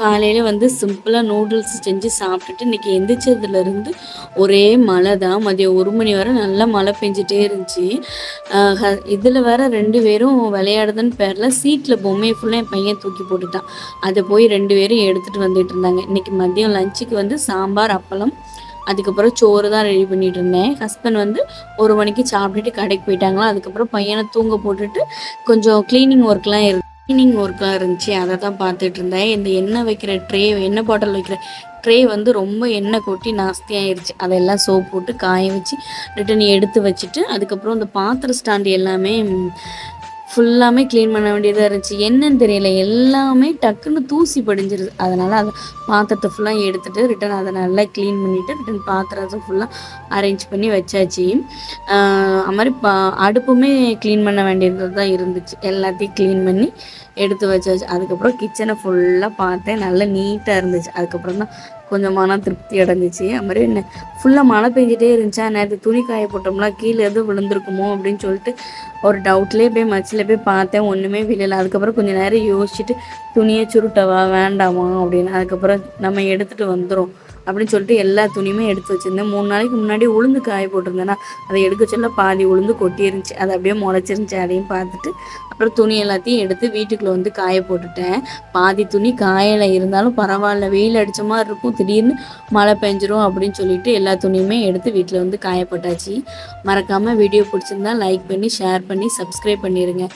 காலையில் வந்து சிம்பிளாக நூடுல்ஸ் செஞ்சு சாப்பிட்டுட்டு இன்றைக்கி எந்திரிச்சதுலேருந்து ஒரே மழை தான். மதியம் ஒரு மணி வரை நல்லா மழை பெஞ்சிட்டே இருந்துச்சு. இதில் வேற ரெண்டு பேரும் விளையாடுதுன்னு பேரில் சீட்டில் பொம்மையை ஃபுல்லாக என் பையன் தூக்கி போட்டுட்டான். அதை போய் ரெண்டு பேரும் எடுத்துகிட்டு வந்துட்டு இருந்தாங்க. இன்றைக்கி மதியம் லஞ்சுக்கு வந்து சாம்பார் அப்பளம் அதுக்கப்புறம் சோறு தான் ரெடி பண்ணிட்டு இருந்தேன். ஹஸ்பண்ட் வந்து ஒரு மணிக்கு சாப்பிட்டுட்டு கடைக்கு போயிட்டாங்களா? அதுக்கப்புறம் பையனை தூங்க போட்டுட்டு கொஞ்சம் க்ளீனிங் ஒர்க்லாம் இருக்கு க்ளீனிங் ஒர்க்காக இருந்துச்சு. அதை தான் பார்த்துட்டு இருந்தேன் இந்த எண்ணெய் வைக்கிற ட்ரே எண்ணெய் பாட்டில் வைக்கிற ட்ரே வந்து ரொம்ப எண்ணெய் கொட்டி நாஸ்தியாயிருச்சு அதெல்லாம் சோப் போட்டு காய வச்சு ரிட்டன் எடுத்து வச்சுட்டு அதுக்கப்புறம் இந்த பாத்திர ஸ்டாண்டு எல்லாமே ஃபுல்லாமே க்ளீன் பண்ண வேண்டியதாக இருந்துச்சு. என்னன்னு தெரியல. எல்லாமே டக்குன்னு தூசி படிஞ்சிருது. அதனால் அதை பாத்திரத்தை ஃபுல்லாக எடுத்துகிட்டு ரிட்டன் அதை நல்லா க்ளீன் பண்ணிவிட்டு ரிட்டன் பாத்திரத்தை ஃபுல்லாக அரேஞ்ச் பண்ணி வச்சாச்சு. அது மாதிரி பா அடுப்புமே க்ளீன் பண்ண வேண்டியது தான் இருந்துச்சு. எல்லாத்தையும் க்ளீன் பண்ணி எடுத்து வச்சாச்சு. அதுக்கப்புறம் கிச்சனை ஃபுல்லாக பார்த்தேன். நல்லா நீட்டாக இருந்துச்சு. அதுக்கப்புறம் தான் கொஞ்சம் மன திருப்தி அடைஞ்சிச்சு. அது மாதிரி என்ன ஃபுல்லாக மழை பெஞ்சிட்டே இருந்துச்சா. நேற்று துணி காய போட்டோம்னா கீழே எதுவும் விழுந்திருக்குமோ அப்படின்னு சொல்லிட்டு ஒரு டவுட்லேயே போய் மச்சில் போய் பார்த்தேன். ஒன்றுமே விழலை. அதுக்கப்புறம் கொஞ்சம் நேரம் யோசிச்சுட்டு துணியை சுருட்டவா வேண்டாமா அப்படின்னு. அதுக்கப்புறம் நம்ம எடுத்துகிட்டு வந்துடும் அப்படின்னு சொல்லிட்டு எல்லா துணியுமே எடுத்து வச்சுருந்தேன். மூணு நாளைக்கு முன்னாடி உளுந்து காய போட்டிருந்தேன்னா அதை எடுக்க சொல்ல பாதி உளுந்து கொட்டி இருந்துச்சு அதை அப்படியே முளைச்சிருந்துச்சு அதையும் பார்த்துட்டு. அப்புறம் துணி எல்லாத்தையும் எடுத்து வீட்டுக்குள்ளே வந்து காய போட்டுட்டேன். பாதி துணி காயில் இருந்தாலும் பரவாயில்ல வெயில் அடித்த மாதிரி இருக்கும். திடீர்னு மழை பெஞ்சிரும் அப்படின்னு சொல்லிட்டு எல்லா துணியுமே எடுத்து வீட்டில் வந்து காயப்பட்டாச்சு மறக்காமல் வீடியோ பிடிச்சிருந்தா லைக் பண்ணி ஷேர் பண்ணி சப்ஸ்கிரைப் பண்ணிடுங்க